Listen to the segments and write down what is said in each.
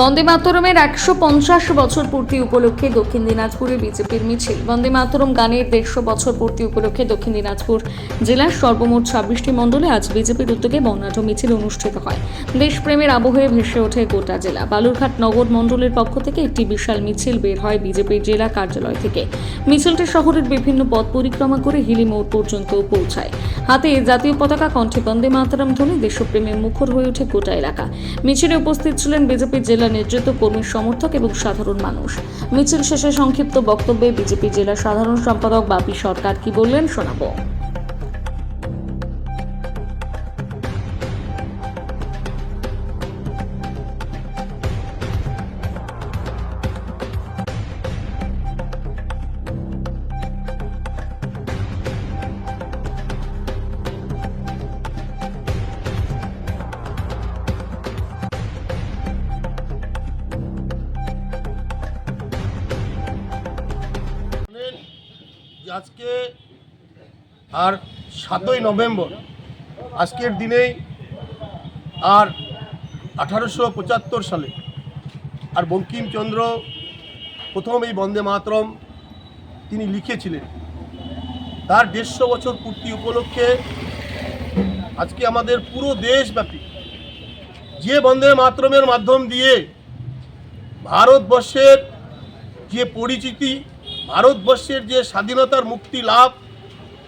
বন্দে মাতরমের একশো পঞ্চাশ বছর পূর্তি উপলক্ষে দক্ষিণ দিনাজপুরে বিজেপির মিছিল। বন্দে মাতরম গানের দেড়শো বছর পূর্তি উপলক্ষে দক্ষিণ দিনাজপুর জেলার সর্বমোট ছাব্বিশটি মণ্ডলে আজ বিজেপির উদ্যোগে বর্ণাঢ্য মিছিল অনুষ্ঠিত হয়। দেশপ্রেমের আবহে ভেসে ওঠে গোটা জেলা। বালুরঘাট নগর মণ্ডলের পক্ষ থেকে একটি বিশাল মিছিল বের হয় বিজেপির জেলা কার্যালয় থেকে। মিছিলটি শহরের বিভিন্ন পথ পরিক্রমা করে হিলি মোড় পর্যন্ত পৌঁছায়। হাতে জাতীয় পতাকা কণ্ঠে বন্দে মাতারাম ধ্বনি, দেশপ্রেমে মুখর হয়ে ওঠে গোটা এলাকা। মিছিলে উপস্থিত ছিলেন বিজেপির জেলা নেতৃত্ব, কর্মী সমর্থক এবং সাধারণ মানুষ। মিছিল শেষে সংক্ষিপ্ত বক্তব্যে বিজেপি জেলা সাধারণ সম্পাদক বাপি সরকার কি বললেন শোনাবো। আজকে আর সাতই নভেম্বর, আজকের দিনেই আর আঠারোশো পঁচাত্তর সালে আর বঙ্কিমচন্দ্র প্রথম এই বন্দে মাতরম তিনি লিখেছিলেন। তার দেড়শো বছর পূর্তি উপলক্ষে আজকে আমাদের পুরো দেশব্যাপী যে বন্দে মাতরমের মাধ্যম দিয়ে ভারতবর্ষের যে পরিচিতি ভারতবর্ষের যে স্বাধীনতার মুক্তি লাভ,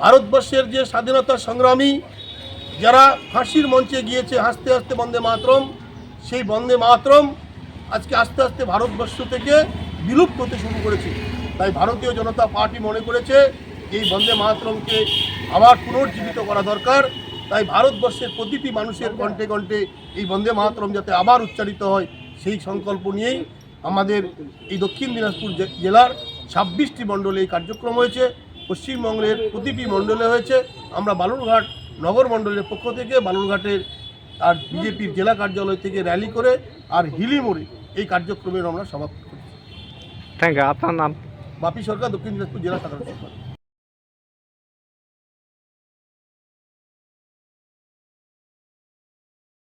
ভারতবর্ষের যে স্বাধীনতা সংগ্রামী, যারা ফাঁসির মঞ্চে গিয়েছে হাসতে হাসতে বন্দে মাতরম, সেই বন্দে মাতরম আজকে আস্তে আস্তে ভারতবর্ষ থেকে বিলুপ্ত হতে শুরু করেছে। তাই ভারতীয় জনতা পার্টি মনে করেছে, এই বন্দে মাতরমকে আবার পুনর্জীবিত করা দরকার। তাই ভারতবর্ষের প্রতিটি মানুষের কণ্ঠে কণ্ঠে এই বন্দে মাতরম যাতে আবার উচ্চারিত হয়, সেই সংকল্প নিয়েই আমাদের এই দক্ষিণ দিনাজপুর জেলার ছাব্বিশটি মণ্ডলে এই কার্যক্রম হয়েছে পশ্চিমবঙ্গের প্রতিটি মণ্ডলে হয়েছে। আমরা বালুরঘাট নগর মণ্ডলের পক্ষ থেকে বালুরঘাটের আর বিজেপির জেলা কার্যালয় থেকে র্যালি করে আর হিলি মোড়ে এই কার্যক্রমের আমরা সমাপ্ত করি থ্যাংক ইউ আপনার নাম? বাপি সরকার দক্ষিণ দিনাজপুর জেলা সাধারণ সম্পাদক।